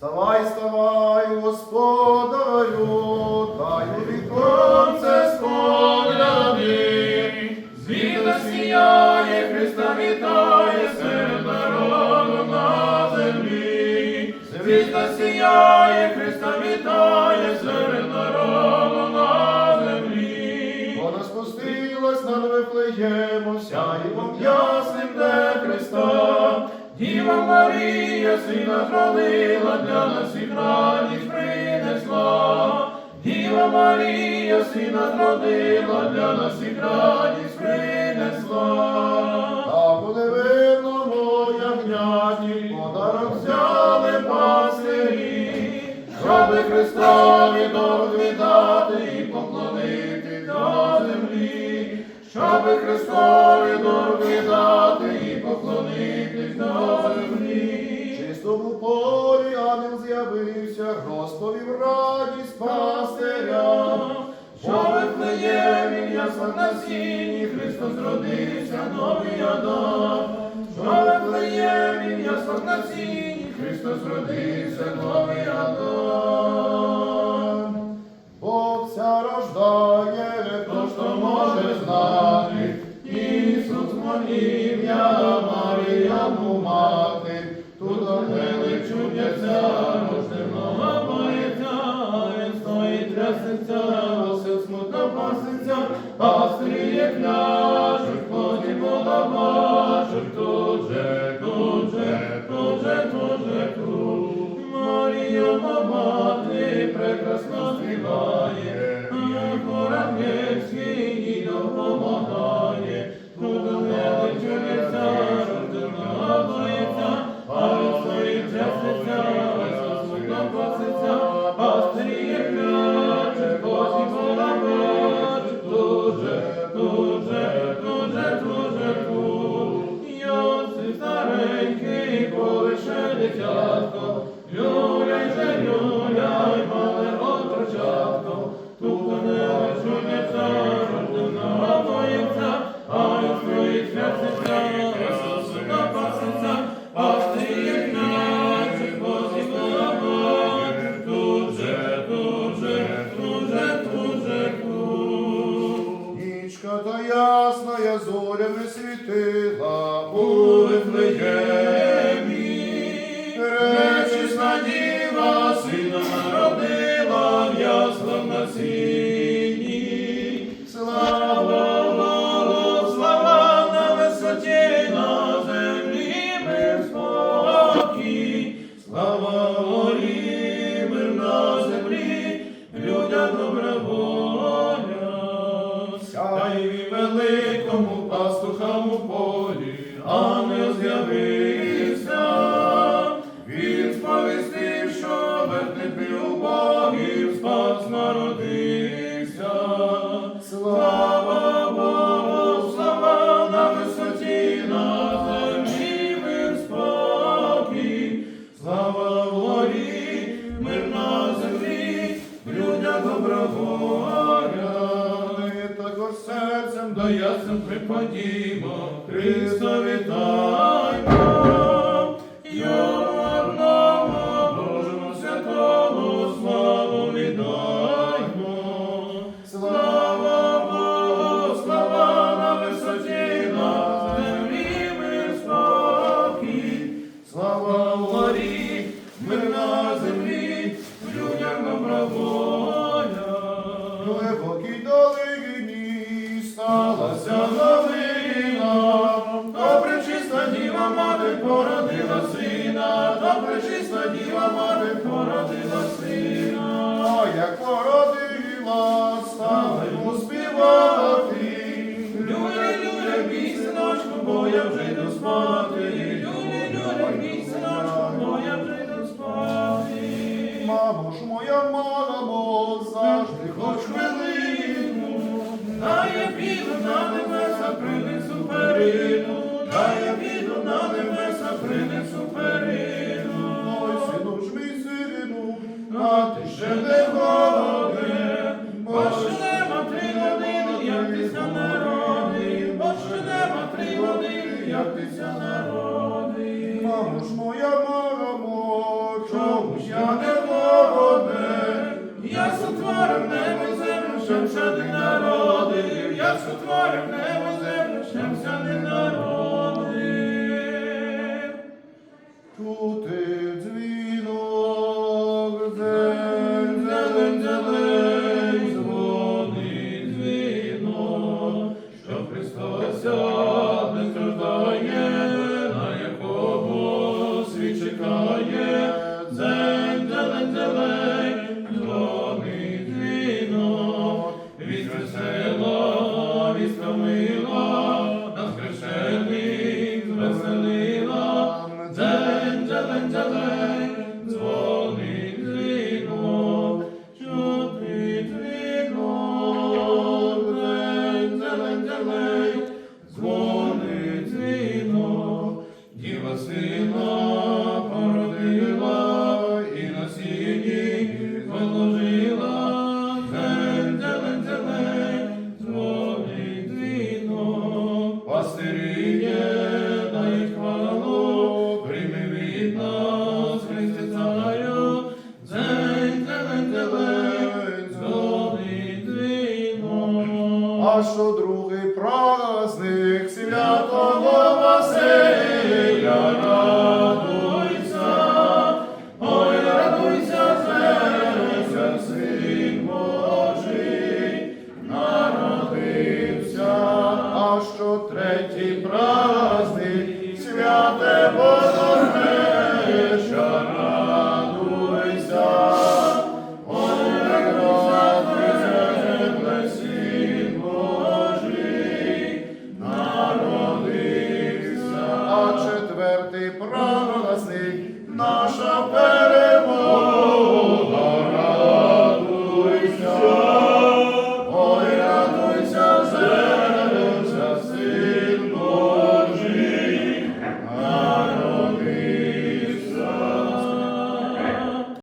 Вставай, вставай, господарю, дай у віконце спогляди. Світло сіяє, Христа вітає серед народу на землі. Світло сіяє, Христа вітає серед народу на землі. Вона спустилась над Вифлеємом, сяєвом ясним де Христа. Діва Марія, сина зродила, для нас і радість принесла. Діва Марія, сина зродила, для нас і радість принесла. Так у невинному ягняті подарок взяли пастирі, Щоби Христові дорог віддати і поклонити до землі, щоби Христові На сіні, Христос родився, новий Адам. Що Вифлеємі, ясла на сіні, Христос родився, новий Адам. Бог ся рождає, то може знати, Ісус ім'я Маріяну мати, тут ангели чудяться, рожденого боїться, він стоїть трясеться, осел паситься, пастирі є княжуть, плоті Бога бачуть, тут же, тут же, тут же, тут же, тут. Марія мати прекрасно співає, Santo. Серцем До ясен припадімо, Христові вітаймо, Мамо ж моя мамо, завжди хоч хвилину. Дай я піду на небеса, принесу перину, дай я піду на небеса, принесу перину. Ой, сину ж мій сину, утворив небо землю, чим ся не народив. Чути дзвін. а що другий праздник? Святого Василя радуйся, ой, радуйся, земля, син Божий, народився, а що третій праздник?